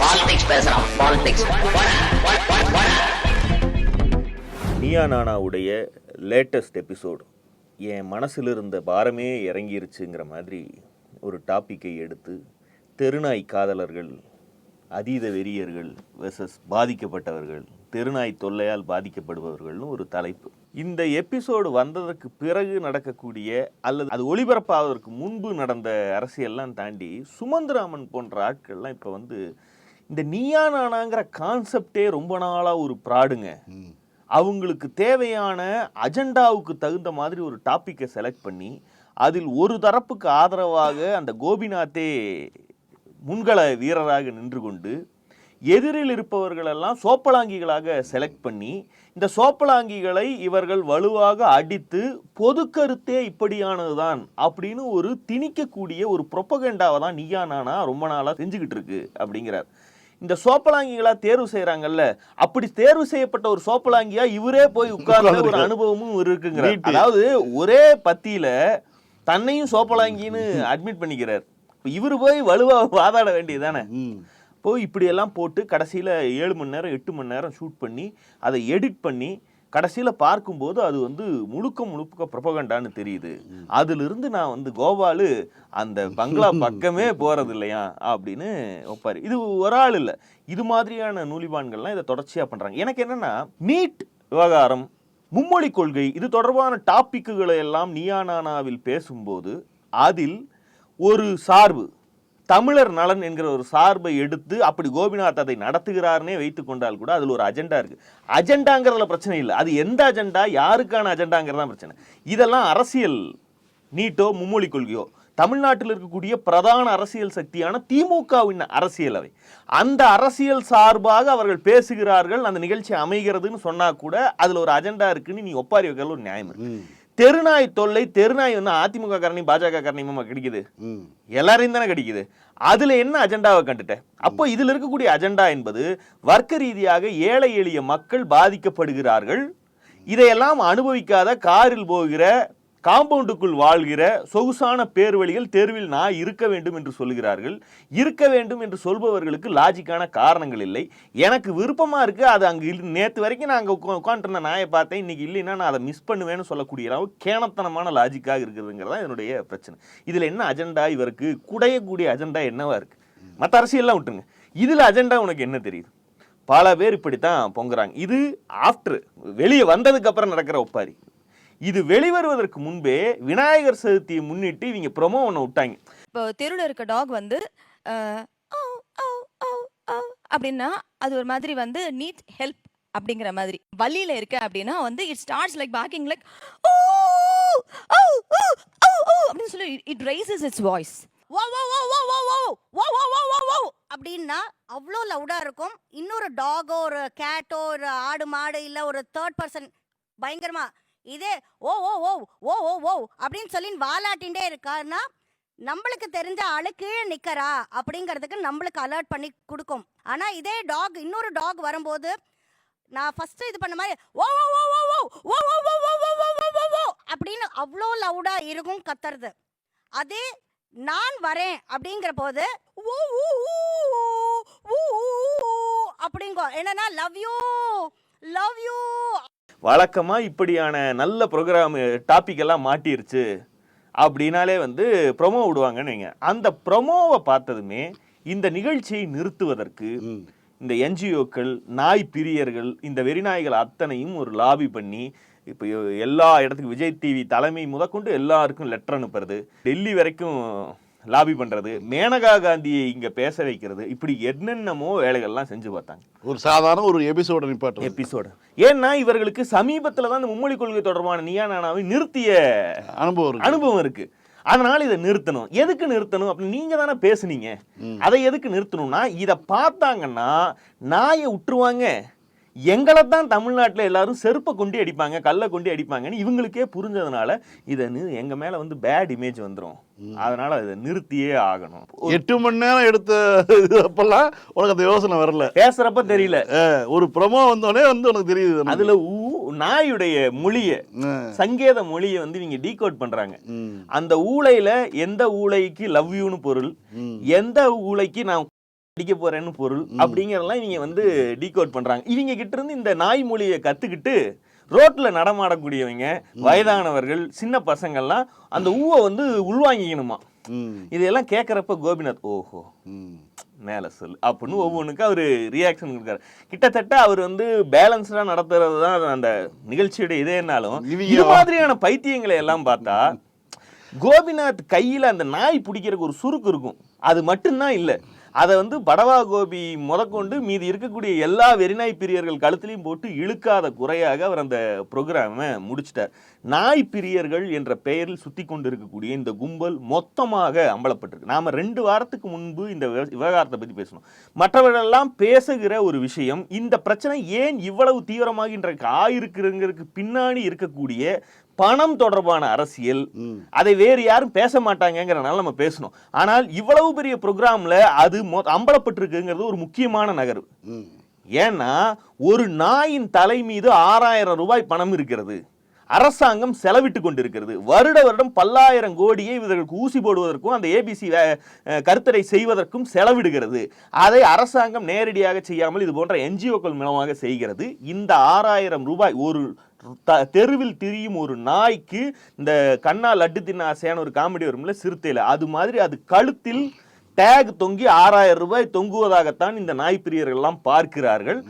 Politics பேசுறான் politics நீயா நானாவுடைய latest episode என் மனசில் இருந்த பாரமே இறங்கிருச்சுங்கிற மாதிரி ஒரு டாப்பிக்கை எடுத்து தெருநாய் காதலர்கள் அதீத வெறியர்கள் வெர்சஸ் பாதிக்கப்பட்டவர்கள் தெருநாய் தொல்லையால் பாதிக்கப்படுபவர்கள்னு ஒரு தலைப்பு. இந்த எபிசோடு வந்ததற்கு பிறகு நடக்கக்கூடிய அல்லது அது ஒளிபரப்பாவதற்கு முன்பு நடந்த அரசியல்லாம் தாண்டி சுமந்திராமன் போன்ற ஆட்கள்லாம் இப்போ வந்து இந்த நீயா நானாங்கிற கான்செப்டே ரொம்ப நாளாக ஒரு ப்ராடுங்க அவங்களுக்கு தேவையான அஜெண்டாவுக்கு தகுந்த மாதிரி ஒரு டாப்பிக்கை செலக்ட் பண்ணி அதில் ஒரு தரப்புக்கு ஆதரவாக அந்த கோபிநாத்தே முன்கள வீரராக நின்று கொண்டு எதிரில் இருப்பவர்களெல்லாம் சோப்பலாங்கிகளாக செலக்ட் பண்ணி இந்த சோப்பலாங்கிகளை இவர்கள் வலுவாக அடித்து பொது கருத்தே இப்படியானதுதான் அப்படின்னு ஒரு திணிக்கக்கூடிய ஒரு ப்ரொப்பகண்டாவை தான் நீயா நானா ரொம்ப நாளாக செஞ்சுக்கிட்டு இருக்கு அப்படிங்கிறார். இந்த சோப்பலாங்கிகளா தேர்வு செய்யறாங்கல்ல அப்படி தேர்வு செய்யப்பட்ட ஒரு சோப்பலாங்கியா இவரே போய் உட்கார்ந்த ஒரு அனுபவமும் இருக்குங்கிறார். அதாவது ஒரே பத்தியில தன்னையும் சோப்பலாங்கின்னு அட்மிட் பண்ணிக்கிறார். இவரு போய் வலுவா வாதாட வேண்டியதுதானே. போய் இப்படியெல்லாம் போட்டு கடைசியில் ஏழு மணி நேரம் எட்டு மணி நேரம் ஷூட் பண்ணி அதை எடிட் பண்ணி கடைசியில் பார்க்கும்போது அது வந்து முழுக்க முழுக்க ப்ரொபகண்டான்னு தெரியுது. அதிலிருந்து நான் வந்து கோபாலு அந்த பங்களா பக்கமே போகிறது இல்லையா அப்படின்னு ஒப்பாரு. இது ஒரு ஆள் இல்லை. இது மாதிரியான நூலிபான்கள்லாம் இதை தொடர்ச்சியாக பண்ணுறாங்க எனக்கு என்னென்னா நீட் விவகாரம் மும்மொழி கொள்கை இது தொடர்பான டாபிக்குகளை எல்லாம் நியானானாவில் பேசும்போது அதில் ஒரு சார்பு தமிழர் நலன் என்கிற ஒரு சார்பை எடுத்து அப்படி கோபிநாத் அதை நடத்துகிறார்னே வைத்து கொண்டால் கூட அதில் ஒரு அஜெண்டா இருக்கு. அஜெண்டாங்கிறதுல பிரச்சனை இல்லை. அது எந்த அஜெண்டா யாருக்கான அஜெண்டாங்கிறது தான் பிரச்சனை. இதெல்லாம் அரசியல் நீட்டோ மும்மொழி கொள்கையோ. தமிழ்நாட்டில் இருக்கக்கூடிய பிரதான அரசியல் சக்தியான திமுகவின் அரசியல் அவை. அந்த அரசியல் சார்பாக அவர்கள் பேசுகிறார்கள். அந்த நிகழ்ச்சி அமைகிறதுன்னு சொன்னா கூட அதுல ஒரு அஜெண்டா இருக்குன்னு நீ ஒப்பாரி வைக்கிறது ஒரு நியாயம் இருக்கு. தெருநாய் தொல்லை தெருநாய் வந்து அதிமுக காரணி பாஜக காரணியமா கிடைக்குது? எல்லாரையும் தானே கிடைக்குது. அதுல என்ன அஜெண்டாவை கண்டுட்ட? அப்போ இதுல இருக்கக்கூடிய அஜெண்டா என்பது வர்க்க ரீதியாக ஏழை எளிய மக்கள் பாதிக்கப்படுகிறார்கள். இதையெல்லாம் அனுபவிக்காத காரில் போகிற காம்பவுண்டுக்குள் வாழ்கிற சொகுசான பேர்வழிகள் தேர்வில் நான் இருக்க வேண்டும் என்று சொல்கிறார்கள் இருக்க வேண்டும் என்று சொல்பவர்களுக்கு லாஜிக்கான காரணங்கள் இல்லை. எனக்கு விருப்பமாக இருக்குது அது அங்கே நேற்று வரைக்கும் நான் அங்கே உட்காந்துருந்த நாயை பார்த்தேன். இன்னைக்கு இல்லைன்னா நான் அதை மிஸ் பண்ணுவேன்னு சொல்லக்கூடிய அளவு கேணத்தனமான லாஜிக்காக இருக்குதுங்கிறது தான் என்னுடைய பிரச்சனை. இதில் என்ன அஜெண்டா இவருக்கு? குடையக்கூடிய அஜெண்டா என்னவா இருக்குது மற்ற அரசியல்லாம் விட்டுருங்க. இதில் அஜெண்டா உனக்கு என்ன தெரியுது? பல பேர் இப்படித்தான் பொங்குறாங்க. இது ஆஃப்டர் வெளியே வந்ததுக்கு அப்புறம் நடக்கிற ஒப்பாரி. இது வெளிவருவதற்கு முன்பே விநாயகர் சதுர்த்தியை முன்னிட்டு இவங்க ப்ரொமோ ஒன்று விட்டாங்க. இப்போ தெருவில் இருக்க டாக் வந்து அப்படின்னா அது ஒரு மாதிரி வந்து நீட் ஹெல்ப் அப்படிங்கிற மாதிரி. வழியில இருக்க அப்படின்னா வந்து it starts like barking like ஓ ஓ ஓ ஓ அப்படின்னு சொல்லி இட் ரைசஸ் இட்ஸ் வாய்ஸ் அப்படின்னா அவ்வளோ லவுடாக இருக்கும். இன்னொரு டாகோ ஒரு கேட்டோ ஒரு ஆடு மாடு இல்லை ஒரு தேர்ட் பர்சன் பயங்கரமாக இதே ஓ ஓ ஓ ஓ ஓ ஓ அப்படின்னு சொல்லி வாலாட்டின்டே இருக்காருன்னா நம்மளுக்கு தெரிஞ்ச ஆளு கீழே நிற்கிறா அப்படிங்கிறதுக்கு நம்மளுக்கு அலர்ட் பண்ணி கொடுக்கும் ஆனால் இதே டாக் இன்னொரு டாக் வரும்போது நான் ஃபஸ்ட்டு இது பண்ண மாதிரி ஓ ஓ ஓ ஓ ஓ ஓ ஓ ஓ ஓ ஓ ஓ ஓ ஓ ஓ அப்படின்னு அவ்வளோ லவுடாக இருக்கும் கத்துறது அதே நான் வரேன் அப்படிங்கிற போது ஓ ஊ, ஊ, ஊ, அப்படிங்கோ என்னன்னா லவ் யூ லவ் யூ வழக்கமா இப்படியான நல்ல ப்ரோக்ராம் டாபிக் எல்லாம் மாட்டிருச்சு அப்படின்னாலே வந்து ப்ரொமோ விடுவாங்கன்னு வைங்க. அந்த ப்ரொமோவை பார்த்ததுமே இந்த நிகழ்ச்சியை நிறுத்துவதற்கு இந்த என்ஜிஓக்கள் நாய் பிரியர்கள் இந்த வெறிநாய்கள் அத்தனையும் ஒரு லாபி பண்ணி இப்போ எல்லா இடத்துக்கும் விஜய் டிவி தலைமை முதற்கொண்டு எல்லாருக்கும் லெட்டர் அனுப்புறது டெல்லி வரைக்கும் லாபி பண்றது. மேனகா காந்தியை இங்க பேச வைக்கிறது. இப்படி என்னென்னமோ வேலைகள்லாம் செஞ்சு பார்த்தாங்க. ஒரு சாதாரண ஒரு எபிசோட நிப்பாட்டு எபிசோடு ஏன்னா இவர்களுக்கு சமீபத்துல தான் இந்த மும்மொழி கொள்கை தொடர்பான நியா நானாவை நிறுத்திய அனுபவம். அனுபவம் இருக்கு. அதனால இதை நிறுத்தணும். எதுக்கு நிறுத்தணும்? அப்படின்னு நீங்க தானே பேசுனீங்க. அதை எதுக்கு நிறுத்தணும்னா இதை பார்த்தாங்கன்னா நாயை விட்டுருவாங்க எங்களை தான் தமிழ்நாட்டில் எல்லாரும் செருப்பை கொண்டு அடிப்பாங்க கல்லை கொண்டு அடிப்பாங்கன்னு இவங்களுக்கே புரிஞ்சதுனால இதை நி- எங்க மேல வந்து பேட் இமேஜ் வந்துரும். அதனால இதை நிறுத்தியே ஆகணும். எட்டு மணி நேரம் எடுத்த அப்பெல்லாம் உனக்கு அந்த யோசனை வரல. பேசுறப்ப தெரியல. ஒரு ப்ரொமோ வந்தோடனே வந்து உனக்கு தெரியுது. அதுல ஊ நாயுடைய மொழிய சங்கேத மொழியை வந்து இவங்க டீகோட் பண்றாங்க. அந்த ஊளையில எந்த ஊளைக்கு லவ் யூன்னு பொருள். எந்த ஊளைக்கு நான் அடிக்க போறேன்னு பொருள் அப்படிங்கறதெல்லாம் இவங்க வந்து டீகோட் பண்றாங்க. இவங்க கிட்ட இருந்து இந்த நாய் மொழியை கத்துக்கிட்டு ரோட்ல நடமாடக்கூடியவங்க வயதானவர்கள் சின்ன பசங்கள்லாம் அந்த ஊவை வந்து உள்வாங்கிக்கணுமா? ம். இதெல்லாம் கேட்குறப்ப கோபிநாத் ஓஹோ மேலே சொல்லு அப்படின்னு ஒவ்வொன்றுக்கும் அவர் ரியாக்ஷன் கொடுக்காரு கிட்டத்தட்ட அவர் வந்து பேலன்ஸ்டாக நடத்துறது தான் அந்த நிகழ்ச்சியோட இதேனாலும் இது மாதிரியான பைத்தியங்களை எல்லாம் பார்த்தா கோபிநாத் கையில் அந்த நாய் பிடிக்கிறதுக்கு ஒரு சுருக்கு இருக்கும். அது மட்டும்தான் இல்லை. அதை வந்து படவா கோபி முதற்கொண்டு மீதி இருக்கக்கூடிய எல்லா வெறிநாய் பிரியர்கள் கழுத்துலையும் போட்டு இழுக்காத குறையாக அவர் அந்த ப்ரோக்ராமை முடிச்சிட்டார். நாய் பிரியர்கள் என்ற பெயரில் சுத்தி கொண்டு இருக்கக்கூடிய இந்த கும்பல் மொத்தமாக அம்பலப்பட்டிருக்கு. நாம ரெண்டு வாரத்துக்கு முன்பு இந்த விவ- விவகாரத்தை பத்தி பேசணும். மற்றவர்களெல்லாம் பேசுகிற ஒரு விஷயம் இந்த பிரச்சனை ஏன் இவ்வளவு தீவிரமாக இன்றைக்கு ஆயிருக்குங்கிறதுக்கு பின்னாடி இருக்கக்கூடிய பணம் தொடர்பான அரசியல் அதை வேறு யாரும் பேச மாட்டாங்கங்கிறனால நம்ம பேசணும். ஆனால் இவ்வளவு பெரிய ப்ரோக்ராம்ல அது மொ- அம்பலப்பட்டிருக்குங்கிறது ஒரு முக்கியமான நகர்வு. ஏன்னா ஒரு நாயின் தலை மீது ஆறாயிரம் ரூபாய் பணம் இருக்கிறது. அரசாங்கம் செலவிட்டு கொண்டிருக்கிறது. வருட வருடம் பல்லாயிரம் கோடியை இவர்களுக்கு ஊசி போடுவதற்கும் அந்த ஏபிசி கருத்தடை செய்வதற்கும் செலவிடுகிறது. அதை அரசாங்கம் நேரடியாக செய்யாமல் இது போன்ற என்ஜிஓக்கள் மூலமாக செய்கிறது. இந்த ஆறாயிரம் ரூபாய் ஒரு த- தெருவில் திரியும் ஒரு நாய்க்கு இந்த கண்ணா லட்டு தின்ன ஆசையான ஒரு காமெடி வரும்ல சிறுத்தையில். அது மாதிரி அது கழுத்தில் டேக் தொங்கி ஆறாயிரம் ரூபாய் தொங்குவதாகத்தான் இந்த நாய் பிரியர்கள் எல்லாம் பார்க்கிறார்கள்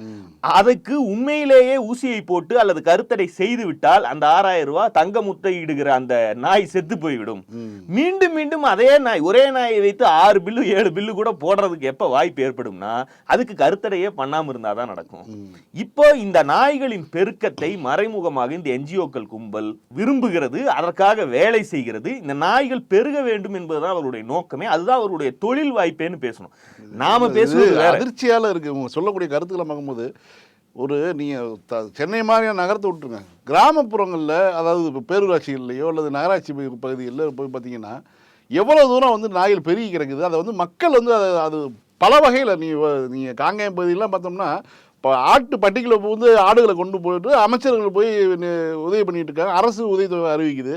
அதுக்கு உண்மையிலேயே ஊசியை போட்டு அல்லது கருத்தடை செய்து விட்டால் அந்த ஆறாயிரம் ரூபாய் தங்க முட்டையிடுகிற அந்த நாய் செத்து போய்விடும். மீண்டும் மீண்டும் அதே நாய் ஒரே நாயை வைத்து ஆறு பில்லு ஏழு பில்லு கூட போடுறதுக்கு எப்ப வாய்ப்பு ஏற்படும்னா அதுக்கு கருத்தடையே பண்ணாம இருந்தாதான் நடக்கும். ம். இப்போ இந்த நாய்களின் பெருக்கத்தை மறைமுகமாக இந்த என்ஜிஓக்கள் கும்பல் விரும்புகிறது. அதற்காக வேலை செய்கிறது. இந்த நாய்கள் பெருக வேண்டும் என்பதுதான் அவருடைய நோக்கமே. அதுதான் அவருடைய தொழில் வாய்ப்பேன்னு பேசணும். நாம பேசுவது அதிர்ச்சியால இருக்கு. சொல்லக்கூடிய கருத்துக்களை பார்க்கும்போது ஒரு நீங்க த- சென்னை மாதிரியான நகரத்தை விட்டுருங்க. கிராமப்புறங்களில் அதாவது இப்போ பேரூராட்சிகள்லையோ அல்லது நகராட்சி பகு- பகுதிகளில் போய் பார்த்தீங்கன்னா எவ்வளோ தூரம் வந்து நாய்கள் பெருகி கிடக்குது அதை வந்து மக்கள் வந்து அதை அது பல வகையில் நீ நீங்கள் காங்கேயம் பகுதியெல்லாம் பார்த்தோம்னா இப்போ ஆட்டு பட்டிக்குள்ள வந்து ஆடுகளை கொண்டு போயிட்டு அமைச்சர்கள் போய் உதவி பண்ணிட்டு இருக்காங்க. அரசு உதவித்தொகை அறிவிக்குது.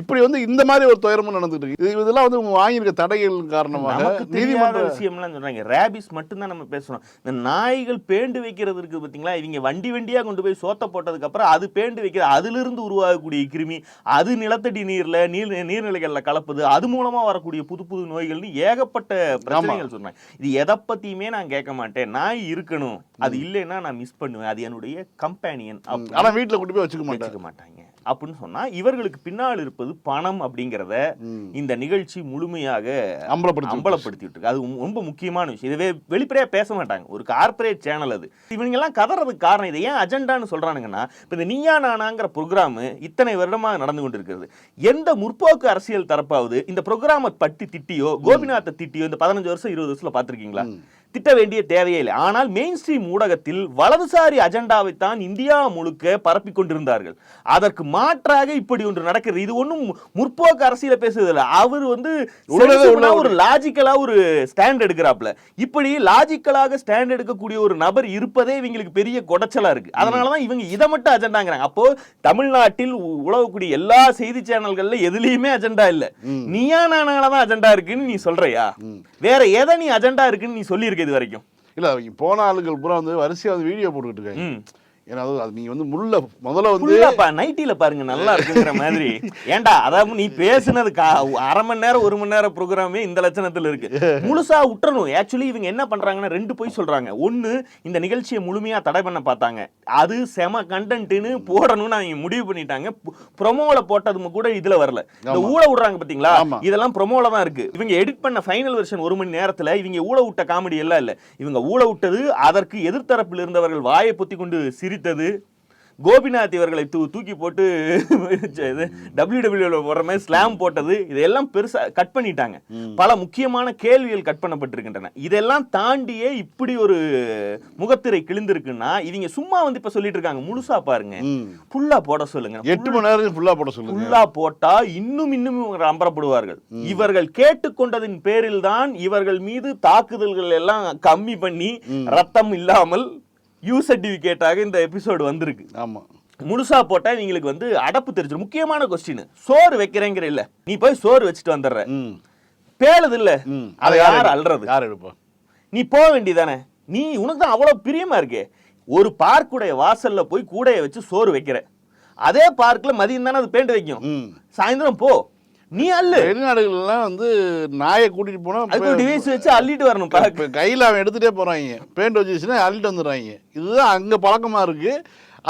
இப்படி வந்து இந்த மாதிரி ஒரு துயரமும் நடந்துட்டு இருக்கு. இது இதெல்லாம் வந்து வாங்கியிருக்க தடைகள் காரணமாக நீதிமன்ற விஷயம்லாம் சொல்றாங்க. ரேபிஸ் மட்டும்தான் நம்ம பேசுறோம் இந்த நாய்கள் பேண்டு வைக்கிறது இருக்கு பாத்தீங்களா? இவங்க வண்டி வண்டியா கொண்டு போய் சோத்த போட்டதுக்கு அப்புறம் அது பேண்டு வைக்கிறது அதிலிருந்து உருவாகக்கூடிய கிருமி அது நிலத்தடி நீர்ல நீர் நீர்நிலைகள்ல கலப்புது அது மூலமா வரக்கூடிய புது புது நோய்கள்னு ஏகப்பட்ட பிரச்சனைகள் சொன்னாங்க இது எதை பத்தியுமே நான் கேட்க மாட்டேன். நாய் இருக்கணும். அது இல்லைன்னா நான் மிஸ் பண்ணுவேன். அது என்னுடைய கம்பேனியன் ஆனா வீட்டுல கொண்டு போய் வச்சுக்க மாட்டாங்க வச்சுக்க மாட்டாங்க. அப்படின்னு சொன்னா இவர்களுக்கு பின்னால் இருப்பது பணம் அப்படிங்கிறத. இந்த நிகழ்ச்சி முழுமையாக அம்பலப்படுத்தி அம்பலப்படுத்திட்டு இருக்கு. அது ரொம்ப முக்கியமான விஷயம். இதுவே வெளிப்படையா பேச மாட்டாங்க. ஒரு கார்ப்பரேட் சேனல் அது. இவங்க எல்லாம் கதறதுக்கு காரணம் இது. ஏன் அஜெண்டான்னு சொல்றானுங்கன்னா இப்ப இந்த நீயா நானாங்கிற ப்ரோக்ராம் இத்தனை வருடமாக நடந்து கொண்டிருக்கிறது. எந்த முற்போக்கு அரசியல் தரப்பாவது இந்த ப்ரோக்ராமை பட்டி திட்டியோ கோபிநாத்தை திட்டியோ இந்த பதினஞ்சு வருஷம் இருபது வருஷத்துல பார்த்திருக்கீங்களா? திட்ட வேண்டிய தேவையே இல்லை. ஆனால் மெயின் ஸ்ட்ரீம் ஊடகத்தில் வலதுசாரி அஜெண்டாவைத்தான் இந்தியா முழுக்க பரப்பிக் கொண்டிருந்தார்கள். அதற்கு மாற்றாக இப்படி ஒன்று நடக்கிறது. இது ஒன்றும் முற்போக்கு அரசியல பேசுறது இல்லை. அவர் வந்து ஒரு லாஜிக்கலா ஒரு ஸ்டாண்ட் எடுக்கிறாப்ல இப்படி லாஜிக்கலாக ஸ்டாண்ட் எடுக்கக்கூடிய ஒரு நபர் இருப்பதே இவங்களுக்கு பெரிய குடைச்சலா இருக்கு. அதனாலதான் இவங்க இதை மட்டும் அஜெண்டாங்கிறாங்க. அப்போ தமிழ்நாட்டில் உ- உலகக்கூடிய எல்லா செய்தி சேனல்கள்ல எதுலயுமே அஜெண்டா இல்ல. நீயா நானாலதான் அஜெண்டா இருக்குன்னு நீ சொல்றியா? வேற எதை நீ அஜெண்டா இருக்குன்னு நீ சொல்லியிருக்க இது வரைக்கும் இல்ல போன ஆளுகள் பூரா வந்து வரிசையா வந்து வீடியோ போட்டுக்கிட்டு இருக்காங்க. ஏன்னா அது நீங்க வந்து முள்ள முதல்ல வந்து நைட்டில பாருங்க நல்லா இருக்குங்கிற மாதிரி. ஏன்டா அதாவது நீ பேசுனது அரை மணி நேரம் ஒரு மணி நேரம் ப்ரோக்ராமே இந்த லட்சணத்துல இருக்கு. முழுசா விட்டுறணும் ஆக்சுவலி இவங்க என்ன பண்றாங்கன்னா ரெண்டு போய் சொல்றாங்க. ஒண்ணு இந்த நிகழ்ச்சியை முழுமையா தடை பண்ண பார்த்தாங்க. அது செம கண்டென்ட்னு போடணும்னு அவங்க முடிவு பண்ணிட்டாங்க. ப்ரொமோல போட்டது கூட இதுல வரல. இந்த ஊழ விடுறாங்க பாத்தீங்களா. இதெல்லாம் ப்ரொமோல தான் இருக்கு. இவங்க எடிட் பண்ண ஃபைனல் வெர்ஷன் ஒரு மணி நேரத்துல இவங்க ஊழ விட்ட காமெடி எல்லாம் இல்ல. இவங்க ஊழ விட்டது அதற்கு எதிர்த்தரப்பில் இருந்தவர்கள் வாயை பொத்தி கொண்டு சிரித்தது கோபிநாத் இவர்களை தூ தூக்கி போட்டு டபிள்யூ டபிள்யூல போடுற மாதிரி ஸ்லாம் போட்டது. இதெல்லாம் பெருசா கட் பண்ணிட்டாங்க. பல முக்கியமான கேள்விகள் கட் பண்ணப்பட்டிருக்கின்றன. இதெல்லாம் தாண்டியே இப்படி ஒரு முகத்திரை கிழிந்திருக்குன்னா இவங்க சும்மா வந்து இப்ப சொல்லிட்டு இருக்காங்க. முழுசா பாருங்க. ஃபுல்லா போட சொல்லுங்க. எட்டு மணி நேரம் ஃபுல்லா போட சொல்லுங்க. ஃபுல்லா போட்டா இன்னும் இன்னும் இவங்க அம்பரப்படுவார்கள். இவர்கள் கேட்டுக்கொண்டதின் பேரில் தான் இவர்கள் மீது தாக்குதல்கள் எல்லாம் கம்மி பண்ணி ரத்தம் இல்லாமல் யூ சர்டிபிகேட்டாக இந்த எபிசோடு வந்திருக்கு. ஆமா. முழுசா போட்டா இவங்களுக்கு வந்து அடப்பு தெரிஞ்சிடும் முக்கியமான கொஸ்டின் சோறு வைக்கிறேங்கிற இல்ல. நீ போய் சோறு வச்சுட்டு வந்துடுற. ம். பேழுது இல்ல. அதை யார் அல்றது? யார் எடுப்பா? நீ போக வேண்டியதானே? நீ உனக்கு தான் அவ்வளவு பிரியமா இருக்கே. ஒரு பார்க்குடைய வாசல்ல போய் கூடைய வச்சு சோறு வைக்கிற. அதே பார்க்ல மதியம் தானே அது பெயிண்ட் வைக்கும். சாயந்தரம் போ. நீ அல்லு. வெளிநாடுகள்லாம் வந்து நாயை கூட்டிட்டு போனா அதுக்கு டிவைஸ் வச்சு அள்ளிட்டு வரணும் கையில் அவன் எடுத்துகிட்டே போகிறாங்க பெயிண்ட் வச்சுச்சுன்னா அள்ளிட்டு வந்துடுறாங்க. இதுதான் அங்கே பழக்கமாக இருக்கு.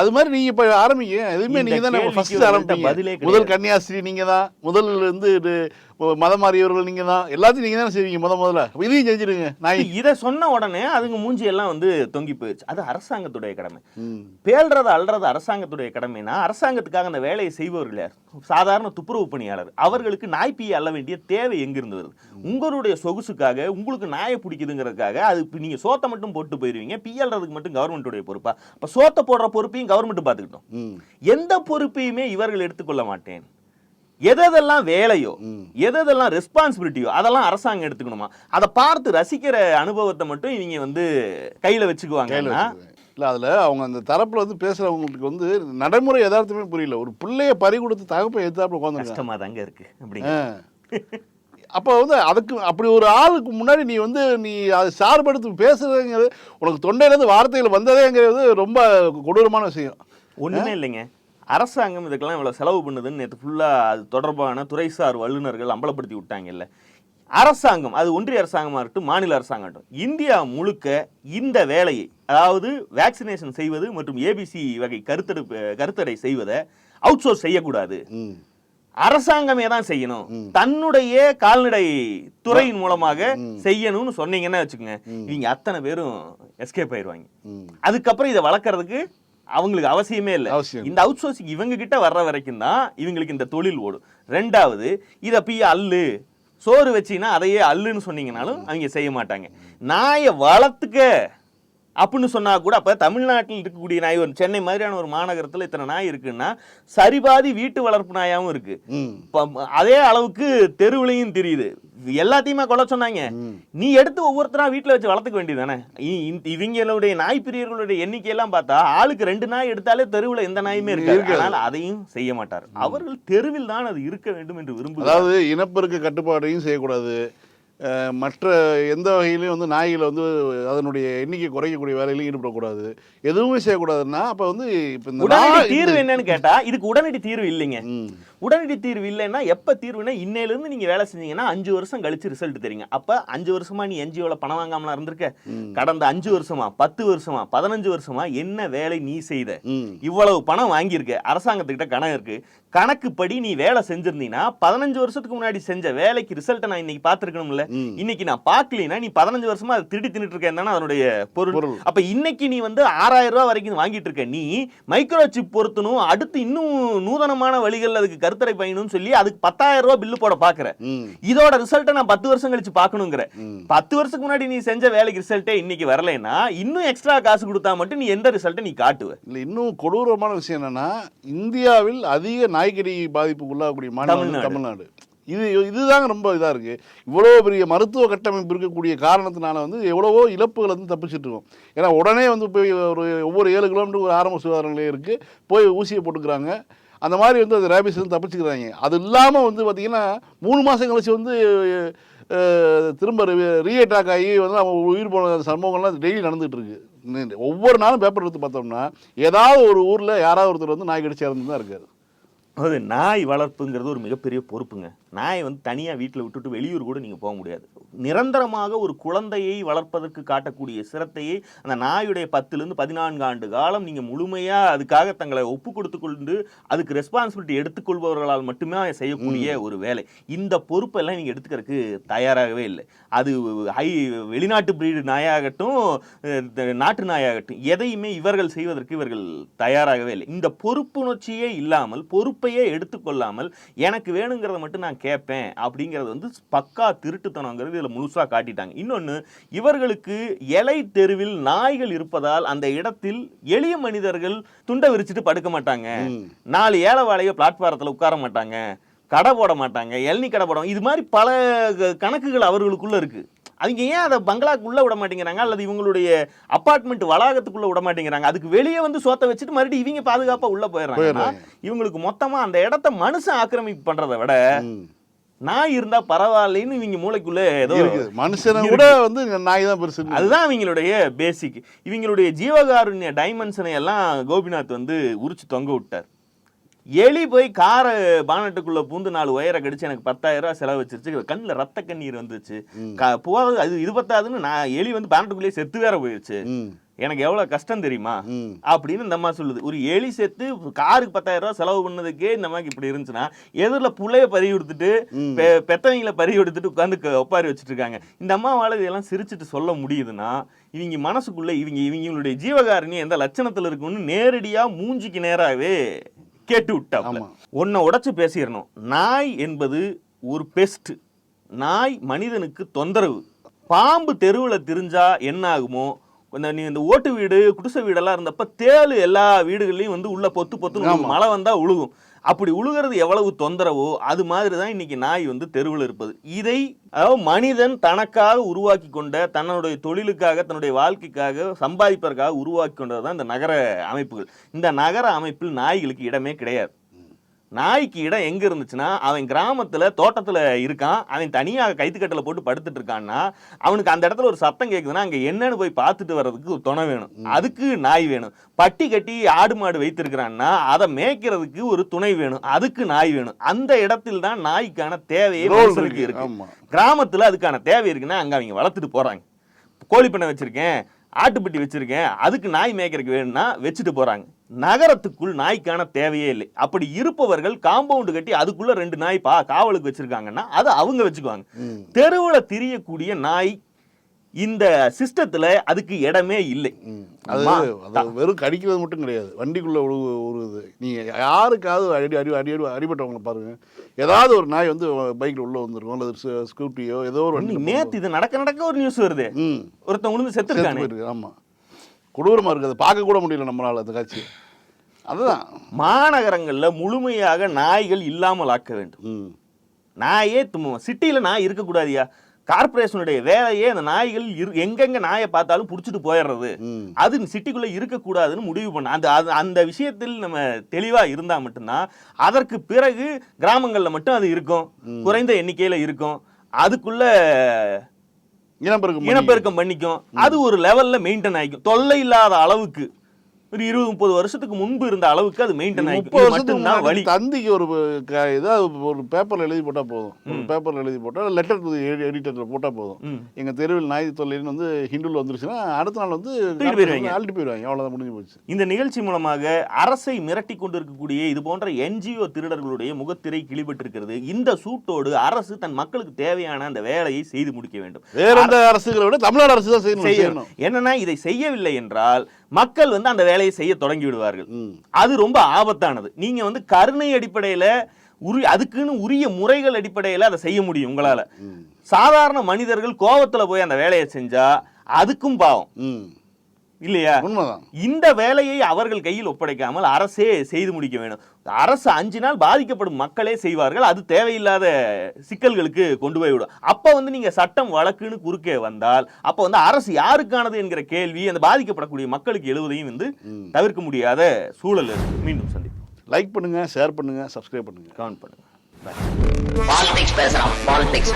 அது மாதிரி நீங்கள் இப்போ ஆரம்பிங்க. எதுவுமே நீங்கள் தான் ஃபர்ஸ்ட் கிடையாது. முதல் கன்னியாஸ்திரி நீங்கள் தான் முதல் வந்து மதம் மாறியவர்கள் நீங்கள் தான் எல்லாத்தையும் நீங்கள் தானே செய்வீங்க முத முதல்ல. இதையும் செஞ்சிருங்க நான் இத சொன்ன உடனே அதுங்க மூஞ்சி எல்லாம் வந்து தொங்கி போயிடுச்சு அது அரசாங்கத்துடைய கடமை. பேல்றது அல்றது அரசாங்கத்துடைய கடமைனா அரசாங்கத்துக்காக அந்த வேலையை செய்பவர்கள் யார்? சாதாரண துப்புரவு பணியாளர். அவர்களுக்கு நாய்ப்பியை அள்ள வேண்டிய தேவை எங்கிருந்து வருது? உங்களுடைய சொகுசுக்காக உங்களுக்கு நாயை பிடிக்குதுங்கிறதுக்காக அது இப்ப நீங்க சோத்தை மட்டும் போட்டு போயிருவீங்க பிஎல்றதுக்கு மட்டும் கவர்மெண்ட்டுடைய பொறுப்பா? அப்ப சோத்தை போடுற பொறுப்பையும் கவர்மெண்ட் பார்த்துக்கிட்டோம். எந்த பொறுப்பையுமே இவர்கள் எடுத்துக்கொள்ள மாட்டேன். எதெல்லாம் வேலையோ. எதெல்லாம் ரெஸ்பான்சிபிலிட்டியோ அதெல்லாம் அரசாங்கம் எடுத்துக்கணுமா? அதை பார்த்து ரசிக்கிற அனுபவத்தை மட்டும் இவங்க வந்து கையில வச்சுக்குவாங்கன்னா இல்லை அதில் அவங்க அந்த தரப்பில் வந்து பேசுகிறவங்களுக்கு வந்து நடைமுறை யதார்த்தமே புரியல. ஒரு பிள்ளைய பறி கொடுத்து தகப்பை எத்தாப்புல உட்காந்துருக்காங்க கஷ்டமா தாங்க இருக்கு அப்படிங்க. அப்போ வந்து அதுக்கு அப்படி ஒரு ஆளுக்கு முன்னாடி நீ வந்து நீ அதை சார்படுத்தி பேசுறதுங்கிறது உனக்கு தொண்டையிலேருந்து வார்த்தைகள் வந்ததேங்கிறது ரொம்ப கொடூரமான விஷயம். ஒண்ணுமே இல்லைங்க. அரசாங்கம் இதுக்கெல்லாம் இவ்வளவு செலவு பண்ணுதுன்னு நேற்று ஃபுல்லா அது தொடர்பான துறைசார் வல்லுநர்கள் அம்பலப்படுத்தி விட்டாங்கல்ல. அரசாங்கம் அது ஒன்றிய அரசாங்கமா இருக்கட்டும் மாநில அரசாங்கம் இருக்கட்டும் இந்தியா முழுக்க இந்த வேலையை அதாவது வேக்சினேஷன் செய்வது மற்றும் ஏபிசி வகை கருத்தெடுப்பு கருத்தடை செய்வதை அவுட் சோர்ஸ் செய்யக்கூடாது அரசாங்கமே தான் செய்யணும். தன்னுடைய கால்நடை துறையின் மூலமாக செய்யணும்னு சொன்னீங்கன்னா வச்சுக்கோங்க. இவங்க அத்தனை பேரும் எஸ்கேப் ஆயிருவாங்க ம். அதுக்கப்புறம் இதை வளர்க்கறதுக்கு அவங்களுக்கு அவசியமே இல்லை. இந்த அவுட் சோர்சிங் இவங்க கிட்ட வர்ற வரைக்கும் தான் இவங்களுக்கு இந்த தொழில் ஓடும். ரெண்டாவது இதை போய் அல்லு சோறு வச்சீங்கன்னா அதையே அல்லுன்னு சொன்னீங்கனாலும் அவங்க செய்ய மாட்டாங்க. நாயை வளர்த்துக்க. அப்படின்னு சொன்னா கூட அப்ப தமிழ்நாட்டில் இருக்கக்கூடிய நாய் ஒரு சென்னை மாதிரியான ஒரு மாநகரத்துல இத்தனை நாய் இருக்குன்னா சரிபாதி வீட்டு வளர்ப்பு நாயாவும் இருக்கு. அதே அளவுக்கு தெருவுலையும் தெரியுது. எல்லாத்தையுமே கொல்ல சொன்னாங்க. நீ எடுத்து ஒவ்வொருத்தரா வீட்டுல வச்சு வளர்த்துக்க வேண்டியதானே இவங்களுடைய நாய் பிரியர்களுடைய எண்ணிக்கையெல்லாம் பார்த்தா ஆளுக்கு ரெண்டு நாய் எடுத்தாலே தெருவுல எந்த நாயுமே இருக்காது. அதனால அதையும் செய்ய மாட்டார். அவர்கள் தெருவில் தான் அது இருக்க வேண்டும் என்று விரும்புகிறார். அதாவது இனப்பெருக்க கட்டுப்பாடையும் செய்யக்கூடாது. மற்ற எந்த வகையிலையும் வந்து நாய்களை வந்து அதனுடைய எண்ணிக்கை குறைக்கக்கூடிய வேலையிலையும் ஈடுபடக்கூடாது. எதுவுமே செய்யக்கூடாதுன்னா அப்போ வந்து இப்போ இந்த தீர்வு என்னன்னு கேட்டா இதுக்கு உடனடி தீர்வு இல்லைங்க. உடனடி தீர்வு இல்லைன்னா எப்ப தீர்வுனா இன்னையில இருந்து நீங்க வேலை செஞ்சீங்கன்னா அஞ்சு வருஷம் கழிச்சு ரிசல்ட் தெரியுங்க. அப்ப அஞ்சு வருஷமா நீ என்ஜிஓல பணம் வாங்காமலா இருந்திருக்க? கடந்த அஞ்சு வருஷமா பத்து வருஷமா பதினஞ்சு வருஷமா என்ன வேலை நீ செய்த? இவ்வளவு பணம் வாங்கியிருக்க. அரசாங்கத்துக்கிட்ட கணக்கு இருக்கு. கணக்குப்படி நீ வேலை செஞ்சிருந்தீங்கன்னா பதினஞ்சு வருஷத்துக்கு முன்னாடி செஞ்ச வேலைக்கு ரிசல்ட்டை நான் இன்னைக்கு பார்த்துருக்கணும்ல. இன்னைக்கு நான் பார்க்கலைன்னா நீ பதினஞ்சு வருஷமா அதை திருடி தின்னுட்டு இருக்கேன் தானே அதனுடைய பொருள். பொருள். அப்ப இன்னைக்கு நீ வந்து ஆறாயிரம் ரூபாய் வரைக்கும் வாங்கிட்டு இருக்க. நீ மைக்ரோ சிப் பொருத்தணும். அடுத்து இன்னும் நூதனமான வழிகள் அதுக்கு கருத்தடை பயணம்னு சொல்லி அதுக்கு பத்தாயிரம் ரூபாய் பில்லு போட பாக்குற ம். இதோட ரிசல்ட்டை நான் பத்து வருஷம் கழிச்சு பார்க்கணுங்கிற ம். பத்து வருஷத்துக்கு முன்னாடி நீ செஞ்ச வேலைக்கு ரிசல்ட்டே இன்னைக்கு வரலைன்னா இன்னும் எக்ஸ்ட்ரா காசு கொடுத்தா மட்டும் நீ எந்த ரிசல்ட்டை நீ காட்டுவ. இல்லை இன்னும் கொடூரமான விஷயம் என்னன்னா இந்தியாவில் அதிக நாய்க்கடி பாதிப்புக்கு உள்ளாகக்கூடிய மாநிலம் தமிழ்நாடு. இது இதுதாங்க ரொம்ப இதாக இருக்கு. இவ்வளோ பெரிய மருத்துவ கட்டமைப்பு இருக்கக்கூடிய காரணத்தினால வந்து எவ்வளவோ இழப்புகள் வந்து தப்பிச்சிட்டு இருக்கோம். ஏன்னா உடனே வந்து போய் ஒரு ஒவ்வொரு ஏழு கிலோமீட்டர் ஒரு ஆரம்ப சுகாதார நிலையம் இருக்கு. போய் ஊசியை போட்டுக்கிறாங்க. அந்த மாதிரி வந்து அது ரேபிஸ் வந்து தப்பிச்சுக்கிறாங்க. அது இல்லாமல் வந்து பார்த்திங்கன்னா மூணு மாதம் கழிச்சு வந்து திரும்ப திரும்ப ரீஅட்டாக் ஆகி வந்து அவங்க உயிர் போன சம்பவங்கள்லாம் டெய்லி நடந்துட்டு இருக்கு ஒவ்வொரு நாளும் பேப்பர் எடுத்து பார்த்தோம்னா ஏதாவது ஒரு ஊரில் யாராவது ஒருத்தர் வந்து நாய் கடிச்சு இறந்து தான் இருக்காரு. அதாவது நாய் வளர்ப்புங்கிறது ஒரு மிகப்பெரிய பொறுப்புங்க. நாயை வந்து தனியாக வீட்டில் விட்டுட்டு வெளியூர் கூட நீங்கள் போக முடியாது. நிரந்தரமாக ஒரு குழந்தையை வளர்ப்பதற்கு காட்டக்கூடிய சிரத்தையை அந்த நாயுடைய பத்துலேருந்து பதினான்கு ஆண்டு காலம் நீங்கள் முழுமையாக அதுக்காக தங்களை ஒப்பு கொடுத்து கொண்டு அதுக்கு ரெஸ்பான்சிபிலிட்டி எடுத்துக்கொள்பவர்களால் மட்டுமே செய்யக்கூடிய ஒரு வேலை. இந்த பொறுப்பெல்லாம் நீங்கள் எடுத்துக்கிறதுக்கு தயாராகவே இல்லை. அது ஹை வெளிநாட்டு பிரீடு நாயாகட்டும் நாட்டு நாயாகட்டும் எதையுமே இவர்கள் செய்வதற்கு இவர்கள் தயாராகவே இல்லை. இந்த பொறுப்புணர்ச்சியே இல்லாமல் பொறுப்பையே எடுத்துக்கொள்ளாமல் எனக்கு வேணுங்கிறத மட்டும் நான் கேட்பேன் அப்படிங்கிறது வந்து பக்கா திருட்டுத்தனங்கிறது இதில் முழுசாக காட்டிட்டாங்க. இன்னொன்று இவர்களுக்கு எலை தெருவில் நாய்கள் இருப்பதால் அந்த இடத்தில் எளிய மனிதர்கள் துண்டை விரிச்சிட்டு படுக்க மாட்டாங்க. நாலு ஏழை வாழையோ பிளாட்பாரத்தில் உட்கார மாட்டாங்க. கடை போட மாட்டாங்க. இளநீ கடை போட இது மாதிரி பல கணக்குகள் அவர்களுக்குள்ள இருக்கு. அவங்க ஏன் அதை பங்களாக்குள்ள விட மாட்டேங்கிறாங்க அல்லது இவங்களுடைய அபார்ட்மெண்ட் வளாகத்துக்குள்ள விட மாட்டேங்கிறாங்க அதுக்கு வெளியே வந்து சோத்தை வச்சுட்டு மறுபடியும் இவங்க பாதுகாப்பா உள்ள போயிடுறாங்க. இவங்களுக்கு மொத்தமா அந்த இடத்த மனுஷன் ஆக்கிரமிப்பு பண்றதை விட. நாய் இருந்தா பரவாயில்லைன்னு இவங்க மூளைக்குள்ள ஏதோ மனுஷனை. கூட வந்து நாய் தான் பெருசு அதுதான் இவங்களுடைய பேசிக் இவங்களுடைய ஜீவகாருண்ய டைமென்ஷனை எல்லாம் கோபிநாத் வந்து உரிச்சு தொங்க விட்டார் எலி போய் காரை பானட்டுக்குள்ள பூந்து நாலு ஒயரை கடிச்சு எனக்கு பத்தாயிரம் ரூபாய் செலவு வச்சிருச்சு. கண்ணுல ரத்த கண்ணீர் வந்துச்சு போறது அது இது பத்தாதுன்னு நான் எலி வந்து பானட்டுக்குள்ளேயே செத்து வேற போயிருச்சு. ம். எனக்கு எவ்வளவு கஷ்டம் தெரியுமா? அப்படின்னு இந்த அம்மா சொல்லுது. ஒரு எலி செத்து காருக்கு பத்தாயிரம் ரூபாய் செலவு பண்ணதுக்கே இந்த அம்மாக்கு இப்படி இருந்துச்சுன்னா எதிரில் புள்ளைய பறி கொடுத்துட்டு பெத்தவங்கள பறி கொடுத்துட்டு உட்காந்து ஒப்பாரி வச்சுட்டு இருக்காங்க. இந்த அம்மாவால இதெல்லாம் சிரிச்சிட்டு சொல்ல முடியுதுன்னா இவங்க மனசுக்குள்ள இவங்க இவங்களுடைய ஜீவகாரணி எந்த லட்சணத்துல இருக்குன்னு நேரடியா மூஞ்சிக்கு நேராவே கேட்டு ஆமா. உன்னை உடைச்சு பேசிடணும். நாய் என்பது ஒரு பெஸ்ட் நாய் மனிதனுக்கு தொந்தரவு. பாம்பு தெருவில் திரிஞ்சா என்ன ஆகுமோ? இந்த நீ இந்த ஓட்டு வீடு குடிசை வீடெல்லாம் இருந்தப்ப தேளு எல்லா வீடுகள்லையும் வந்து உள்ள பொத்து பொத்து. மழை வந்தா உழுகும். அப்படி உழுகிறது எவ்வளவு தொந்தரவோ அது மாதிரி தான் இன்னைக்கு நாய் வந்து தெருவில் இருப்பது. இதை அதாவது மனிதன் தனக்காக உருவாக்கி கொண்ட தன்னுடைய தொழிலுக்காக தன்னுடைய வாழ்க்கைக்காக சம்பாதிப்பதற்காக உருவாக்கி கொண்டது தான் இந்த நகர அமைப்புகள். இந்த நகர அமைப்பில் நாய்களுக்கு இடமே கிடையாது. நாய்க்கு இடம் எங்க இருந்துச்சுன்னா அவன் கிராமத்துல தோட்டத்துல இருக்கான். அவன் தனியா கைத்துக்கட்டில போட்டு படுத்துட்டு இருக்கான்னா அவனுக்கு அந்த இடத்துல ஒரு சத்தம் கேக்குதுன்னா அங்க என்னன்னு போய் பார்த்துட்டு வர்றதுக்கு ஒரு துணை வேணும். அதுக்கு நாய் வேணும். பட்டி கட்டி ஆடு மாடு வைத்திருக்கிறான்னா அதை மேய்க்கிறதுக்கு ஒரு துணை வேணும். அதுக்கு நாய் வேணும். அந்த இடத்தில் தான் நாய்க்கான தேவையே மனுஷனுக்கு இருக்கு. கிராமத்துல அதுக்கான தேவை இருக்குன்னா அங்க அவங்க வளர்த்துட்டு போறாங்க. கோழி பண்ணை வச்சிருக்கேன் ஆட்டுப்பட்டி வச்சிருக்கேன் அதுக்கு நாய் மேய்க்கிறதுக்கு வேணும்னா வச்சுட்டு போறாங்க. நகரத்துக்குள் நாய்க்கான தேவையே இல்லை. அப்படி இருப்பவர்கள் காம்பவுண்டு கட்டி அதுக்குள்ள ரெண்டு நாய் பா காவலுக்கு வச்சிருக்காங்கன்னா அதை அவங்க வச்சுக்குவாங்க. தெருவுல திரியக்கூடிய நாய் இந்த சிஸ்டத்துல அதுக்கு இடமே இல்லை. வெறும் கடிக்கிறது மட்டும் கிடையாது. வண்டிக்குள்ள ஒரு இது நீங்க யாருக்காவது அடி அடி அடி அடி அடிபட்டவங்களை பாருங்க. ஏதாவது ஒரு நாய் வந்து பைக்ல உள்ள வந்துருக்கும் அல்லது ஸ்கூ- ஸ்கூட்டியோ ஏதோ ஒரு நேத்து இது நடக்க நடக்க ஒரு நியூஸ் வருது. விழுந்து செத்து போயிருக்கு ஆமா. கொடூரமா இருக்குது. பார்க்க கூட முடியல நம்மளால அந்த காட்சி அதுதான். மாநகரங்கள்ல முழுமையாக நாய்கள் இல்லாமல் ஆக்க வேண்டும். நாயே சிட்டியில் நாய் இருக்கக்கூடாதியா? கார்ப்பரேஷனுடைய வேலையே அந்த நாய்கள் இரு எங்கெங்க நாயை பார்த்தாலும் பிடிச்சிட்டு போயிடுறது. அது சிட்டிக்குள்ள இருக்கக்கூடாதுன்னு முடிவு பண்ண அந்த அது அந்த விஷயத்தில் நம்ம தெளிவா இருந்தா மட்டும்தான் அதற்கு பிறகு கிராமங்கள்ல மட்டும் அது இருக்கும். குறைந்த எண்ணிக்கையில இருக்கும். அதுக்குள்ள இனப்பெருக்கம் இனப்பெருக்கம் பண்ணிக்கும். அது ஒரு லெவல்ல மெயின்டைன் ஆகிக்கும். தொல்லை இல்லாத அளவுக்கு. ஒரு இருபது முப்பது வருஷத்துக்கு முன்பு இருந்த அளவுக்கு அது மெயின்டைன் மட்டும்தான் வழி தந்திக்கு ஒரு ஏதாவது ஒரு பேப்பர்ல எழுதி போட்டா போதும். ஒரு பேப்பர்ல எழுதி போட்டா லெட்டர் எடிட்டர்ல போட்டா போதும். ம். எங்க தெருவில் நாய் தொல்லைன்னு வந்து ஹிந்துல வந்துருச்சுன்னா அடுத்த நாள் வந்து போயிருவாங்க. அள்ளிட்டு போயிடுவாங்க. அவ்வளவுதான் முடிஞ்சு போச்சு. இந்த நிகழ்ச்சி மூலமாக அரசை மிரட்டி கொண்டிருக்கக்கூடிய இது போன்ற என்ஜிஓ திருடர்களுடைய முகத்திரை கிழிபட்டிருக்கிறது. இந்த சூட்டோடு அரசு தன் மக்களுக்கு தேவையான அந்த வேலையை செய்து முடிக்க வேண்டும். வேற எந்த அரசுகளை விட தமிழ்நாடு அரசு தான் செய்யணும். என்னன்னா இதை செய்யவில்லை என்றால் மக்கள் வந்து அந்த வேலையை செய்ய தொடங்கி விடுவார்கள். அது ரொம்ப ஆபத்தானது நீங்க வந்து கருணை அடிப்படையில உரி அதுக்குன்னு உரிய முறைகள் அடிப்படையில அதை செய்ய முடியும் உங்களால. சாதாரண மனிதர்கள் கோவத்துல போய் அந்த வேலையை செஞ்சா அதுக்கும் பாவம். இல்லையா? உண்மைதான். இந்த வேலையை அவர்கள் கையில் ஒப்படைக்காமல் அரசே செய்து முடிக்க வேண்டும். அரசு அஞ்சு நாள் பாதிக்கப்படும் மக்களே செய்வார்கள். அது தேவையில்லாத சிக்கல்களுக்கு கொண்டு போய் விடும் அப்ப வந்து நீங்க சட்டம் வழக்குன்னு குறுக்கே வந்தால் அப்ப வந்து அரசு யாருக்கானது என்கிற கேள்வி அந்த பாதிக்கப்படக்கூடிய மக்களுக்கு எழுவதையும் வந்து தவிர்க்க முடியாத சூழல் இருக்கு. மீண்டும் சந்திப்போம். லைக் பண்ணுங்க ஷேர் பண்ணுங்க சப்ஸ்கிரைப் பண்ணுங்க. கமெண்ட் பண்ணுங்க. பாலிடிக்ஸ் பேசுறான் பாலிடிக்ஸ்